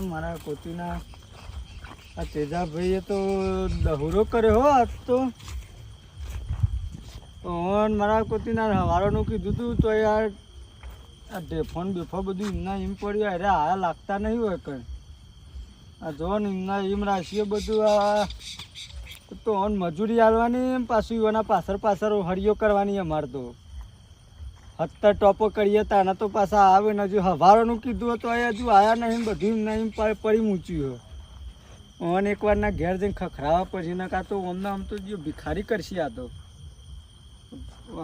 મારા કોતીના આ તેજાભાઈએ તો દહુરો કર્યો હો આજ તો. ઓન મારા કોતીના હવારોનું કીધું તું તો યાર, આ ઢેફોન બેફો બધું એમના એમ પડ્યું, અરે આ લાગતા નહીં હોય કંઈ. આ જો ને એમના એમ રાશિઓ બધું આ, તો ઓન મજૂરી આલવાની એમ પાછું એના પાછળ પાછળ હળીઓ કરવાની અમારે તો. હત્તર ટોપો કરીએ તાના તો પાછા આવે ને. હજુ હવારોનું કીધું હતું એ હજુ આવ્યા નહીં, બધું નહીં પડી મૂચ્યું ઓન એકવારના ઘેર જઈને ખખરાવા પછી ને કાં તો અમને આમ તો જો ભિખારી કરશે આ તો.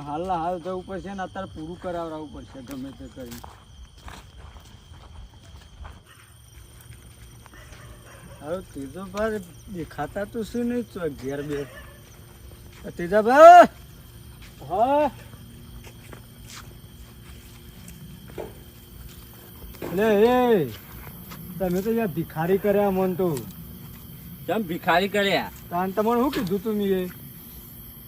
હાલના હાલ જવું પડશે ને અત્યારે પૂરું કરાવડાવવું પડશે, ગમે તે કરી. હવે તીજો ભાઈ દેખાતા તો શું નહીં ઘેર બે ત્રીજા ભાઈ હા? લે એ તમે તો યાર ભિખારી કર્યા મન તો. ચમ ભિખારી કર્યા? તાન તમને શું કીધું તું મેં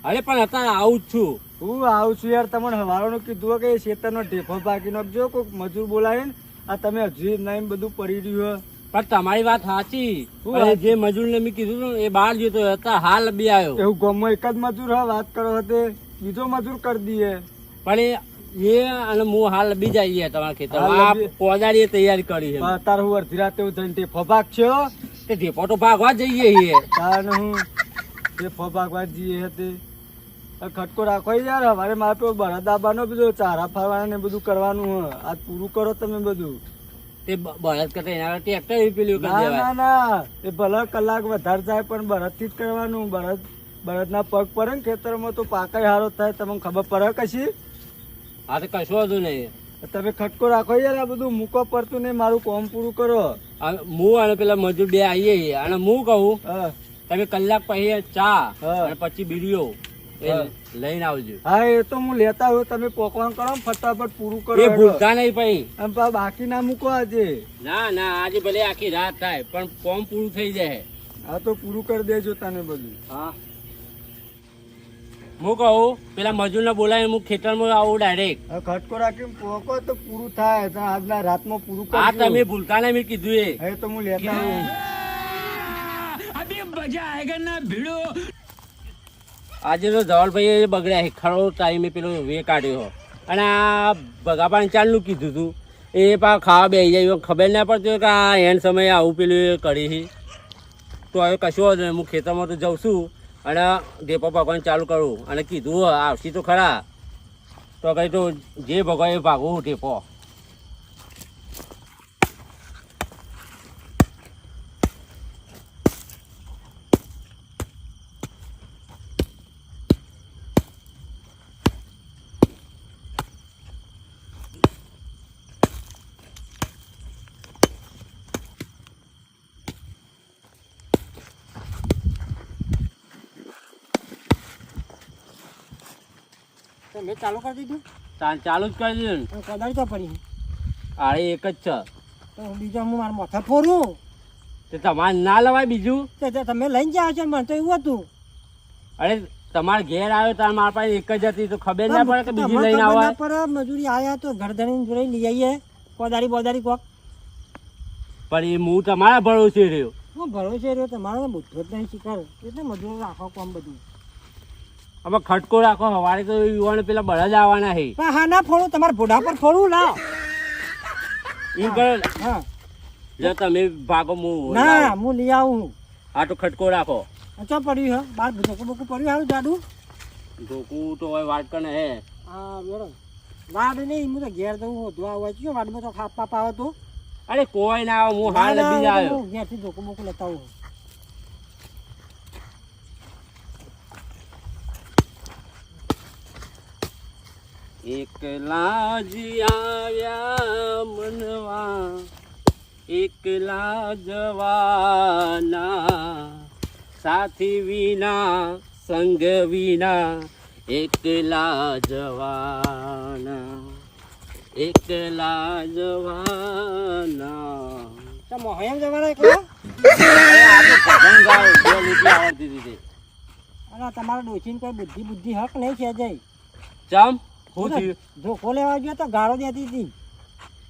અરે પણ અત્યારે આવું જ છું. હું આવું છું યાર તમને હવારોનું કીધું કે શેતરનો ઢેફો પાકી નાખજો કોઈક મજૂર બોલાવે ને આ તમે હજી નહીં બધું પડી રહ્યું પણ તમારી વાત સાચી. જે મજૂર ને જે મજૂરને મેં કીધું એ બહાર જતો હતા હાલ બી આવ્યો. એવું ગામમાં એક જ મજૂર હા વાત કરો હતો. બીજો મજૂર કરી દઈએ. પણ એ એ અને હું હાલ બી જઈએ તમારા ખેતર આ પોદારીએ તૈયારી કરી છે. હું અડધી રાતે હું જઈને ઢેફો પાકશો તે ઢેપો તો ભાગવા જઈએ છીએ. તાન હું ઢેફો પાકવા જઈએ હતી. ખટકો રાખો યાર અમારે મારે પેલો બળદ આવવાનો બધું ચારા ફરવાના ને બધું કરવાનું હે. આજ પૂરું કરો તમે બધું. તે બળદ કરતા એના ટ્રેક્ટર પેલું કરી ના દેવાય ના ના. એ ભલે કલાક વધારે જાય પણ બળદથી જ કરવાનું. બળદ બળદના પગ પડે ને ખેતરમાં તો પાકાય હારો થાય તમને ખબર પડે કશી? હા તો કશું હતું નહીં. તમે ખટકો રાખો યાર આ બધું મૂકો પડતું નહીં મારું કોમ પૂરું કરો. હું અને પેલા મજૂર બે આવીએ. અને હું કહું તમે કલાક પછી ચા અને પછી બીડીઓ લઈને આવજો. હા એ તો હું લેતા હોય તમે પોકવાન કરો ફટાફટ પૂરું કરો એ ભૂલતા નહીં પછી. બાકી ના મૂકો આજે. ના ના આજે ભલે આખી રાત થાય પણ કોમ પૂરું થઈ જાય. હા તો પૂરું કરી દેજો તને બધું. હા. હું કહું પેલા મજૂરને બોલાય હું ખેતરમાં આવું ડાયરેક્ટ ખટકો રાખીને પોકો તો પૂરું થાય તો આજના રાતમાં પૂરું આ તમે ભૂલતા નહીં મેં કીધું એ. હવે તો હું લેતા આવું આજે તો ધવલભાઈ બગડ્યા ખરો ટાઈમે પેલો વે કાઢ્યો અને આ ભગાપાને ચાલનું કીધું હતું એ પા ખાવા બે જાય ખબર ના પડતી હોય કે આ એન સમયે આવું પેલું એ કરી તો હવે કશું જ હું ખેતરમાં તો જઉં છું. અને ઢેપો ભગવાન ચાલુ કરું અને કીધું આવશે તો ખરા. તો કહી, તો જે ભગવાન એ ભાગવું ઢેપો મેં ચાલુ કરી દીધું. ચાલ ચાલુ જ કરી દીધું ને? તો પડી. આડે એક જ છે. તો બીજા હું મારા માથે ફોરું તે તમારે ના લવાય બીજું? તે તમે લઈને જાઓ છો મને તો એવું હતું. અરે તમારે ઘેર આવ્યો તાર મારા પાસે એક જ હતી તો ખબર ના પડે કે બીજી લઈને ખબર પર મજૂરી આવ્યા તો ઘર ધણીને જોડે લઈ આવીએ કોદારી બોદારી કોક. પણ એ હું તમારા ભરોસે રહ્યો. હું ભરોસે રહ્યો તમારો બુદ્ધો જ નહીં શીખર એટલે મજૂરો રાખો કોમ બધું? હવે ખટકો રાખો સવારે તો યુવાન પેલા બળદ આવવાના પણ હા ના ફોડું તમારા ભોડા પર ફોડું લાવ. ઈ કરો હા. જો તમે ભાગો હું ના હું લઈ આવું. હા તો ખટકો રાખો. અચ્છા પડ્યું હે બાર ધોકું બોકું પડ્યું હારું જાડું? ઢોકું તો હવે વાત કરે હે. હા બરો વાડ નહીં હું તો ઘેર જવું હોધવા હોય છું વાડમાં તો ખાપા પાવે તો. અરે કોઈ ના આવે હું હાલ બીજા આવ્યો. હું ઘેરથી ધોકું બોકું લેતા આવું. એકલા જ આવ્યા મનવા એકલા જવાના સાથી વિના સંગ વિના એકલા જવાના એકલા? જવાના એકલા આવડતી હતી. તમારા ડોશીને કોઈ બુદ્ધિ બુદ્ધિ હક નહીં છે જય ચમ? હું થયું? ધોકો લેવા ગયો તો ગાળો દેતી હતી.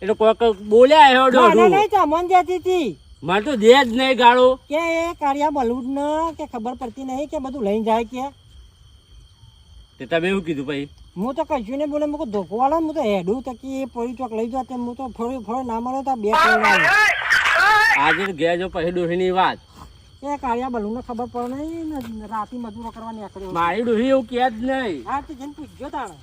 એટલે કોઈક બોલ્યા હે ના, ના, નહીં તો મન જતી હતી. મારે તો દે જ નહીં ગાળો. કે એ કાર્યા બલૂડ ન કે ખબર પડતી નહીં કે બધું લઈને જાય કે. તે તમે એવું કીધું ભાઈ? હું તો કશું નહીં બોલે મુકો ધોકો વાળો હું તો હેડું તો કે એ પોળી ચોક લઈ જાતે હું તો ફરી ફરી ના મળે તો બે આજે ગયા જો પછી ડોહીની વાત. એ કાળિયા બલૂન ખબર પડે નહીં ને રાતી મજૂરો કરવા નીકળ્યો. મારી ડોહી એવું કે જ નહીં. હા તે જઈને પૂછજો તાણે.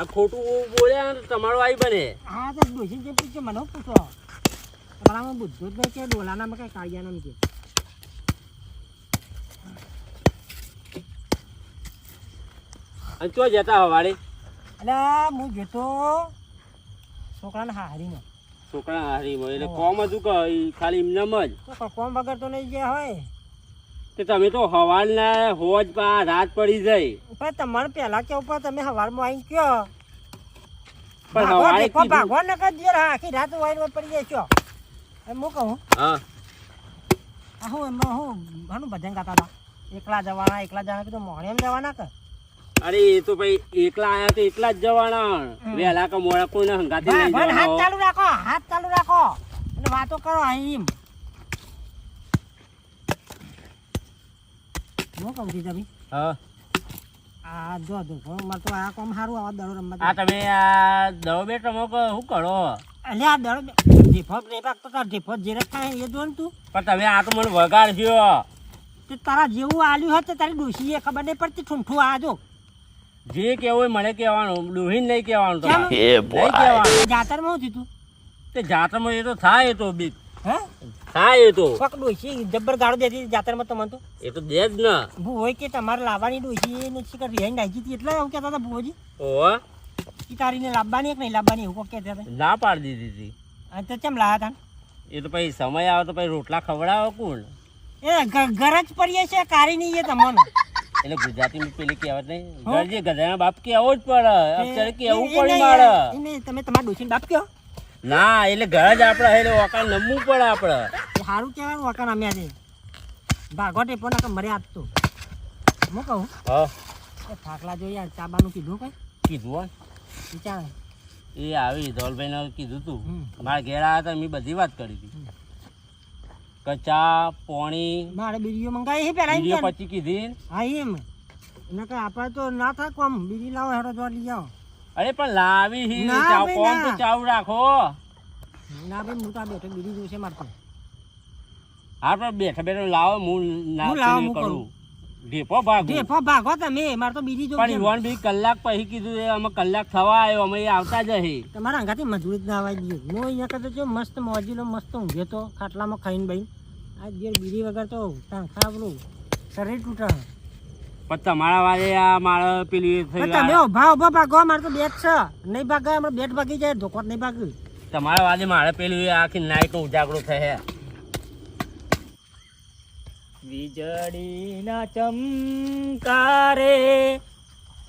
આ ખોટું બોલ્યા ને તમારો આઈ બને. હા તો ડોસી જે પૂછે મને પૂછો? તમારામાં બુદ્ધો જ નહીં કે ડોલાનામાં કઈ કાળિયાનામાં કે અને ચો જતા હવાડે એટલે હું જતો છોકરાને હારીને છોકરા હારીમાં એટલે કોમ હતું કે ખાલી એમને જ. કોમ વગર તો નહીં ગયા હોય. તે તમે તો હવારના હોજ પા રાત પડી જાય પણ તમારે પહેલા કેવું પણ તમે સવારમાં આવીને કયો. પણ ભાગો, હવારે ટેકો કીધું. ભાગો ને કદી આખી રાત વાઈન પડી જાય છો એમ હું કહું? હા. આ હું એમાં હું ઘણું ભજન ગાતા હતા. એકલા જવાના એકલા જવાના કીધું એમ જવાના કે? અરે એ તો ભાઈ એકલા આયા તો એકલા જ જવાના. વેલા કે મોડા કોઈને હંગાતી નહીં જવાના. હાથ ચાલુ રાખો હાથ ચાલુ રાખો. અને વાતો કરો અહીં હું કહું છું તમે હા. આ જો જો મારે તો આ કામ સારું આવા દડો રમવા આ તમે આ દવ બે ટમો શું કરો? એટલે આ દડો ઢીફો નહીં પાકતો તાર ઢીફો થાય એ જો ને તું. પણ તમે આ તો મને વગાડ્યો તે તારા જેવું આલ્યું હતું તારી ડોશી એ ખબર નહીં પડતી ઠૂંઠું આ જો. જે કેવું હોય મને કહેવાનું ડોહીને નહીં કહેવાનું? તમારે. કહેવાનું. જાતરમાં શું થયું તે જાતરમાં એ તો થાય એ તો બી. હે? એ તો. ગાળો દેતી જાતરમાં તમને તો. એ તો દે જ ને. ભૂ હોય કે તમારે લાવવાની ડોસી ને શિકર રિહાઈ નાખી હતી એટલે એવું કહેતા હતા ભૂજી ઓહો. કે તારીને લાવવાની કે નહીં લાવવાની એવું કોક કહેતા હતા. ના પાડી દીધી હતી. અને તો કેમ લાવ્યા હતા એ તો પછી સમય આવે તો પછી રોટલા ખવડાવે કોણ? એ ઘર જ પડીએ છે કારી નહીં એ તમને. એટલે ગુજરાતીમાં પેલી કહેવત નહીં. ગરજે ગધાના બાપ કેવો જ પડે. કેવું પડે મારે. તમે તમારા ડોશીને બાપ કયો? ના એટલે ઘર જ આપણે એટલે વકાન નમવું પડે આપણે સારું કહેવાય વખાણ અમે આજે. ભાગોટે પણ ના મરે આપતો. હું કહું? હા. ફાકલા થાકલા જોઈએ ચાબાનું કીધું કઈ? કીધું હોય? વિચાર. એ આવી ધોલભાઈને કીધું તું. મારા ઘેર આવ્યા હતા મેં બધી વાત કરી હતી. કચા પોણી મારે બીડીઓ મંગાવી હે પેલા વીડિયો પછી કીધી હા એમ. એને કઈ આપણે તો ના થાય કોમ બીડી લાવો હેડો જોવા લઈ આવો. અરે પણ લાવી હી ચાવ કોણ તો ચાવ રાખો? ના ભાઈ હું તો બેઠો બીડી જોશે મારતો હા પણ બેઠા બેઠો લાવો હું ના લાવો, હું કરું. ઢેપો ભાગો. ઢેફો ભાગો તમે મારે તો બીડી પણ જોશે યુવાન ભાઈ કલાક પછી કીધું એ અમે કલાક થવા આવ્યો અમે આવતા જ હે. તમારા અંગાથી મજૂરી ના આવવા ગયો હું અહીંયા કરતો જો મસ્ત મોજીલો મસ્ત ઊંઘે તો ખાટલામાં ખાઈને ભાઈ આ જે બીડી વગર તો તણખા પેલું શરીર તૂટે. પણ તમારા વાળે આ મારે પેલી તમે ઊભા ઊભા ભાગો મારે તો બેટ છે. નહીં ભાગે અમારે બેટ ભાગી જાય ધોકો નહીં ભાગ્યું તમારા વાળે મારે પેલું આખી નાઈટ ઉજાગરો થશે. વીજળીના ચમકારે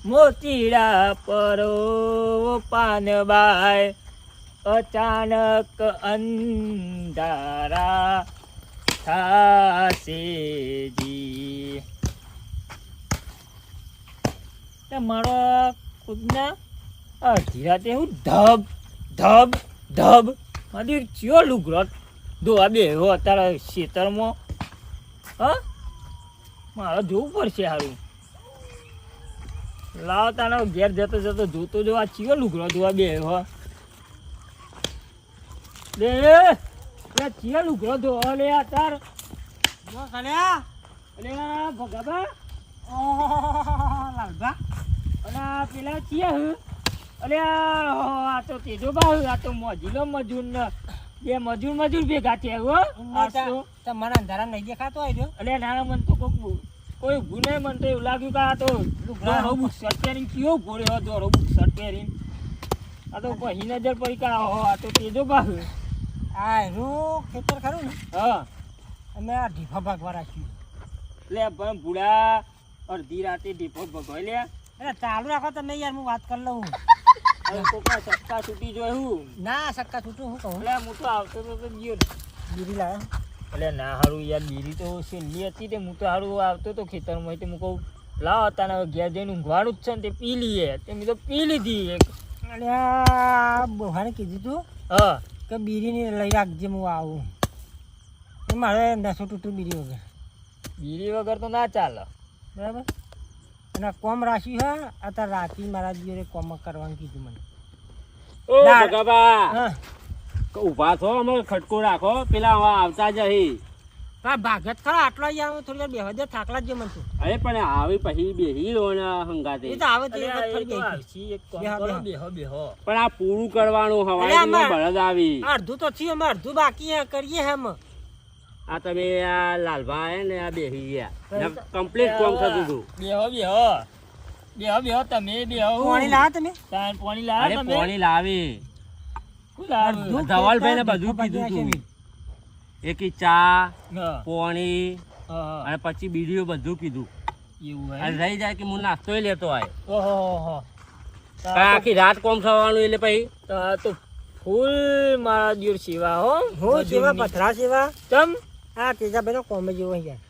મોતીડા પરો પાનબાય અચાનક અંધારા થાશે જી. તમારા ખુદના અડધી રાતે હું ધબ ધબ ધબ. મારી ચિયો લુગડો ધોવા બે અત્યારે ખેતરમાં. હા? મારે જોવું પડશે સારું લાવ તાનો ઘેર જતો જતો જોતો જો આ ચિયો લુગડો ધોવા બે હો. લે લે ચિયો લુગડો ધોવા લે આ તાર ભગાબા. લાલભા. અને પેલા ચિયા હું. અરે આ તો તેજો બા આ તો મજૂરો મજૂર ને. બે મજૂર મજૂર ભેગા થયા હો. તમારા અંધારા નહીં દેખાતો આવ્યો અલે નાના મન તો કોક કોઈ ગુને મન તો એવું લાગ્યું કે આ તો દોરો બુક શર્ટ પહેરીને કયો ઘોડે હો દોરો બુક શર્ટ પહેરીને આ તો પછી નજર પડી કે હો આ તો તેજો બાહુ આ રૂ ખેતર ખરું ને? હા. અમે આ ઢીફા ભાગવા રાખ્યું. લે પણ ભૂડા અડધી રાતે ઢીફો ભગવાય લે અરે ચાલુ રાખો તમે યાર હું વાત કરી લઉં. સત્તા છૂટી જોયું ના સક્કા છૂટું હું કહું? એટલે હું તો આવતો તો ગયો. બીડી લાવે એટલે ના હારું યાર બીરી તો છેલ્લી હતી તે હું તો હારું આવતો તો ખેતરમાં તે હું કહું લાવ તાને ઘેર જઈને ઊંઘવાનું જ છે ને તે પી લઈએ. તે મેં તો પી લીધી એક. અલ્યા બોહાને કીધું તું હા. કે બીરીને લઈ રાખજે હું આવું. એ મારે નસો તૂટું બીરી વગર. બીરી વગર તો ના ચાલે. બરાબર? અને કોમ રાખ્યું હે અત્યારે રાતે મારા જોડે કોમ કરવાનું કીધું મને. ઓ ભગવા ઊભા થો અમે ખટકો રાખો. પેલા હવે આવતા જહી. હા ભાગત ખરા આટલા યાર હું થોડી બેહવા દે થાકલા જ જે મને તું. અરે પણ આવી પછી બેહી લો ને હંગાતે. એ તો આવે તે અલ્યા, ફરી તો એક કામ બેહો, કરો, બેહો. બેહો, બેહો. પણ આ પૂરું કરવાનું હવાઈ બળદ આવી. અડધું તો થયું અમે અડધું બાકી હે કરીએ હે અમે. આ તમે આ લાલભાઈ ને આ બેહી ગયા. કમ્પ્લીટ કોમ થતું હતું. બેહો બેહો. બેહો બેહો તમે બેહો. પાણી લાવો તમે. પાણી અરે તમે. પાણી લાવી. ધવલભાઈ ને બધું પીધું કીધું છે તું. ને. એક ચા પાણી. અને પછી બીડીઓ બધું કીધું. એવું રહી જાય કે હું નાસ્તો લેતો આય. ઓહો, ઓહો. તો આ પણ આખી રાત કોમ થવાનું એટલે પછી? તો ફૂલ મારા દિવસ સેવા હો. હું સેવા પથરા સેવા. તમ? આ તેજાભાઈ નો કોમે જેવો યાર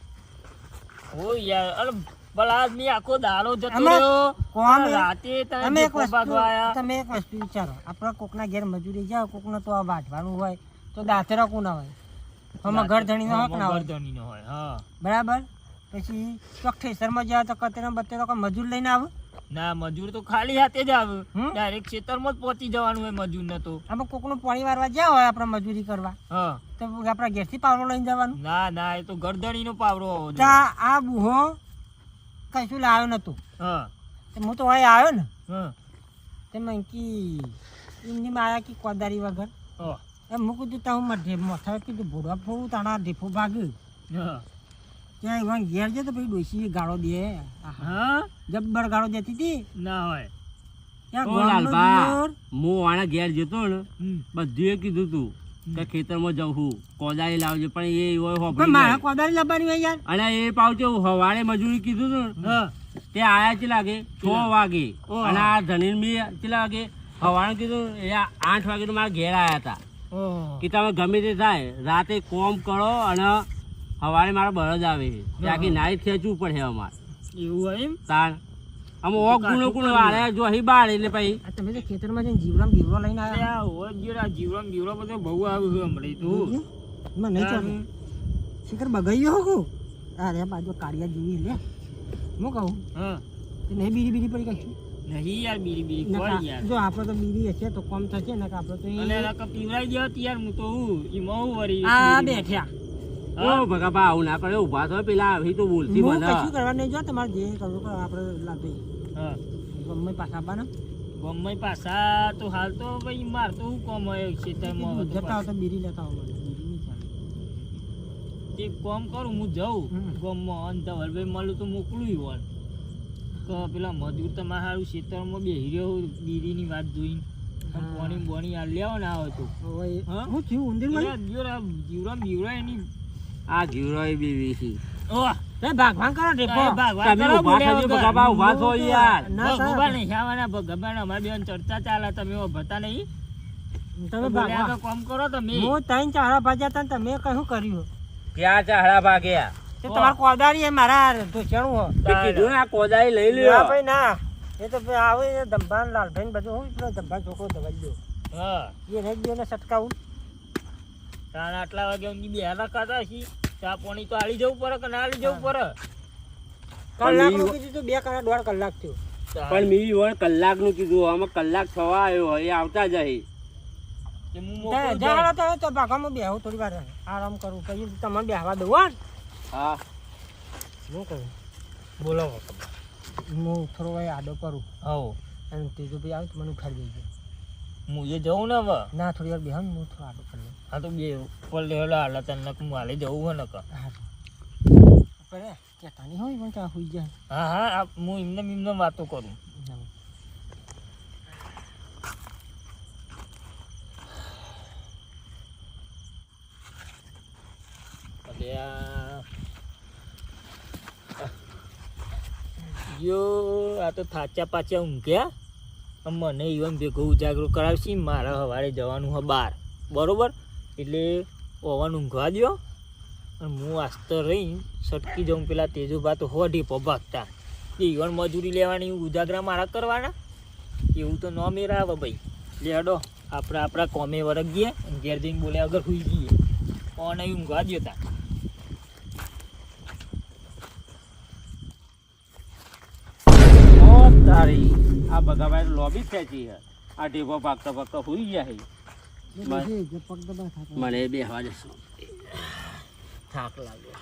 ઓ યાર અરે ભલા આદમી આખો દાડો જતો રહ્યો. કોમ રાતે તમે એક વસ્તુ. તમે એક વસ્તુ વિચારો આપણે કોકના ઘેર મજૂરી જાઓ કોકને તો આ વાઢવાનું હોય તો દાંતરા કોણ હોય? આમાં ઘર ધણીનો હક ના હોય. ગરદણીનો હોય હા. બરાબર? પછી ચોક ઠેસરમાં જાય તો કતેરા બતેરો મજૂર લઈને આવે. ના મજૂર તો ખાલી હાથે જ આવે? ડાયરેક્ટ ખેતરમાં જ પહોંચી જવાનું હોય મજૂર ને તો. આમાં કોકનું પાણી વારવા જ્યાં હોય આપણે મજૂરી કરવા? હા. તો આપણા ઘેરથી પાવડો લઈને જવાનું? ના ના એ તો ગરદણીનો પાવડો હોવો. આ બુહો કશું લાવ્યો નતું હા. હું તો અહીં આવ્યો ને હા. તે મેં કી એમની માયા કી કોદારી વગર. હા, એમ હું તું તું હું મથા કીધું ભોડવા ફોડું તાણા ઢેફો ભાગ્યું હા. ત્યાં એવા ઘેર છે તો પછી ડોસી ગાળો દે. હા? જબ્બર ગાળો દેતી હતી ના હોય. હું આના ઘેર જતો ને બધું કીધું તું કે ખેતરમાં જવું છું. કોદાળી લાવજે પણ એ પણ મારે જાય. લાવવાની હોય યાર. અને એ પાછો હવારે મજૂરી કીધું તું તે આયા છે લાગે છ વાગે. અને આ ધનીર બી વાગે? હવારે કીધું એ આઠ વાગે મારા ઘેર આવ્યા હતા કે તમે ગમે તે થાય રાતે કોમ કરો અને હવારે મારા બળદ આવે છે. ત્યાંથી નાઈટ ખેંચવું પડે અમારે. એવું હોય એમ? તાણ આમ ઓ ગુણો ગુણો વાળે જો અહીં બાર એટલે પછી. આ તમે જે ખેતરમાં જઈને જીવરામ બીવરો લઈને આવ્યા. આ હોય જ ગયો આ જીવડો બીવડો બધો બહુ આવ્યું છે હમણાં તો. મને નહીં ચાલે. શિખર બગાઈ હો અરે બાજુ કાળિયા જેવી લે. હું કહું? હા. તે નહીં બીડી બીડી પડી કશું? નહીં યાર બીડી બીડી નકા- કોઈ યાર. જો આપણે તો બીડી હશે તો કમ થશે ને આપણે તો અને એના દેવા યાર હું તો હું ઈ હું વરી આ બેઠ્યા. ઓ ભગાભા આવું ના કરે ઊભા તો પેલા આવી તો બોલતી હું મને કશું કરવા નહીં જો તમારે જે કરવું કરો આપણે લાભી. હા. ગમે પાછા આવવાના ગમે પાછા તો હાલ તો ભાઈ માર તો હું કોમ હોય છે હવે તો જતા તો બીરી લેતા હોય તે કોમ કરું હું જઉં. ગામમાં અને ધવલભાઈ મળું તો મોકલું હોય તો પેલા મજૂર તમારે સારું ખેતરમાં બેહી રહ્યો બીરીની વાત જોઈને. પાણી બોણી આ લેવો ના આવે તો. હું? જીવ ઉંદર જીવડા બીવડા એની આ જીવરોય બી વીસી ઓહ એ ભાગવાન કરો રે ભગવાન તમે કરો ઊભા થજો વગર. ઊભા થો યાર. ના. ભગવાન નહીં આવવાના ભગવાન મારી બેન ચર્ચા ચાલે તમે ભતા નહીં. તમે ભાગ ભાગવા. કામ કરો કરો મે હું ત્રણ ચારા ભાજ્યા હતા ને તમે કયું કર્યું? ક્યાં ચાહડા ભાગ્યા? તે તમારે કોદારી એ મારા ઢોચાણું હો. તે કીધું આ કોદાળી લઈ ના ભાઈ ના. એ તો ભાઈ આવે ધંભાન લાલભાઈ ને બધું હું ધંભાન છોકરો દવાઈ દો હા. એ નહીં દો ને સટકાવું. તાણ આટલા વાગે ઊંઘી બે ખાતા છી. ચા પાણી તો આલી જવું પડે કે ના આલી જવું પડે? કલાકનું કીધું બે કલાક દોઢ કલાક થયો. પણ મી વણ કલાકનું કીધું આમાં કલાક થવા આવ્યો એ આવતા જાય. તે હું જા- મોકલું જા જાઉં. હાલો તો તો ભાગવામાં બેહું થોડી વાર. આરામ કરું પછી તમને બેહવા દઉં હા. હા. હું કહું બોલો હું થોડો આડો કરું. હવ અને ત્રીજો ભાઈ આવે મને ઉઠાડી દેજો. હું એ જવું ને હવે? ના થોડી વાર બેહન હું થોડો આડો કરી હા તો બે ઉપર લેવલા હાલા તને હું હાલે જવું હોય ને કે હા કહેતા નહીં હોય પણ ત્યાં હોઈ જાય? હા હા હું એમને એમને વાતો કરું. યો આ. તો થાચા પાછા ઊંઘ્યા? મને ઈવન ભેગો ઉજાગરો કરાવશી, મારે સવારે જવાનું હોય બાર. બરાબર? એટલે ઓવન ઊંઘવા દો અને હું આસ્તર રહી સટકી જાઉં પેલા તેજુભા તો હોઢી ઢીપો ભાગતા. ઈવન મજૂરી લેવાની, ઉજાગરા મારા કરવાના? એવું તો ન મેરાવે ભાઈ. લેડો આપણે આપણા કોમે વરગીએ અને ઘેર જઈને બોલ્યા વગર સુઈ જઈએ ઓન ઊંઘવા દ્યો તા ઓ તારી આ બગાભાઈ લોબી ખેંચી છે. આ ઢેફો પાકતા પાકતો હુઈ ગયા છે. મને બે હવા જશો થાક લાગ્યો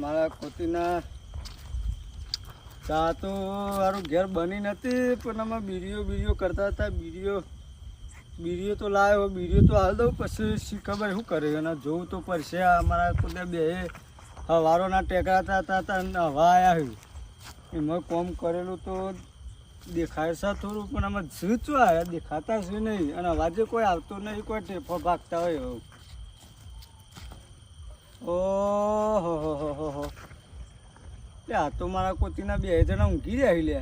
મારા કોતીના ચા તો મારું ઘેર બની નથી, પણ અમે બીડીઓ બીડીઓ કરતા હતા, બીડીઓ બીડીઓ તો લાવ્યો બીડીઓ તો હાલ દઉં, પછી શી ખબર શું કરે, અને જોવું તો પડશે અમારા પોતે બે હવારોના ટેકરાતા હતા હતા હવા આવ્યા એમાં કોમ કરેલું તો દેખાય છે થોડું, પણ આમાં શું દેખાતા છે નહીં, અને અવાજે કોઈ આવતો નહીં, કોઈ ટેફો ભાગતા હોય ઓહો હો હો હો. લે આ તો મારા કોતીના બે જણા ઊંઘી રહ્યા લે.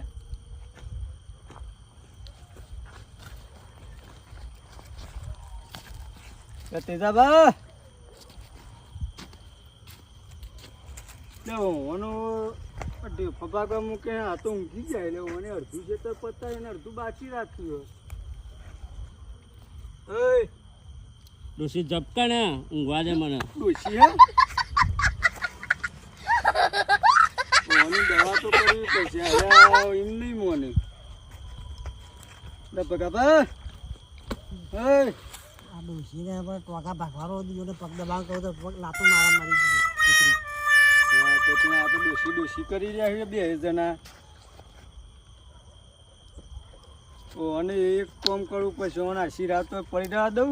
લે તેજાબા. ફબાગા મૂકે આ તો ઊંઘી જાય લે ઓને અડધું છે તો પતાય ને અડધું બાકી રાખ્યું ડોસી ઝપકા ને ઊંઘવા દે મને. ડોસી હે મોની દવા તો કરવી પડશે. હવે એમ નહીં મોને. લે હે. આ ડોશીને આપણે ટોકા ભાગવાનો દીધો ને પગ દબાણ કહું તો પગ લાતો મારા મારી દીધી. હા ત્યાં આ તો ડોશી કરી રહ્યા છે બે જણા. ઓ અને એક કામ કરવું પછી ઓન આશી રાતો પડી રહ્યા દઉં.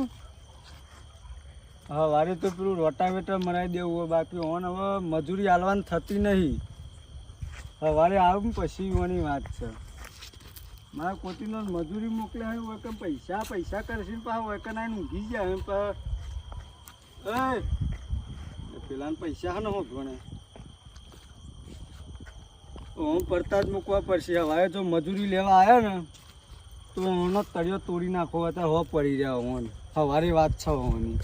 હા વારે તો પેલું રોટાવેટર મરાવી દેવું બાકી ઓન હવે મજૂરી હાલવાની થતી નહીં. સવારે આવું પછી મની વાત છે. મારા કોટીનો મજૂરી મોકલે હોય કે પૈસા પૈસા કરશે ને પાછું, હોય કે ના ઊંઘી જાય એમ એ પેલાને પૈસા હા હોત ભણે. હું પડતા જ મૂકવા પડશે. હવે જો મજૂરી લેવા આવ્યા ને, તો એનો તળિયો તોડી નાખો હતા હો પડી જાય હોન. સવારે વાત છે હોની.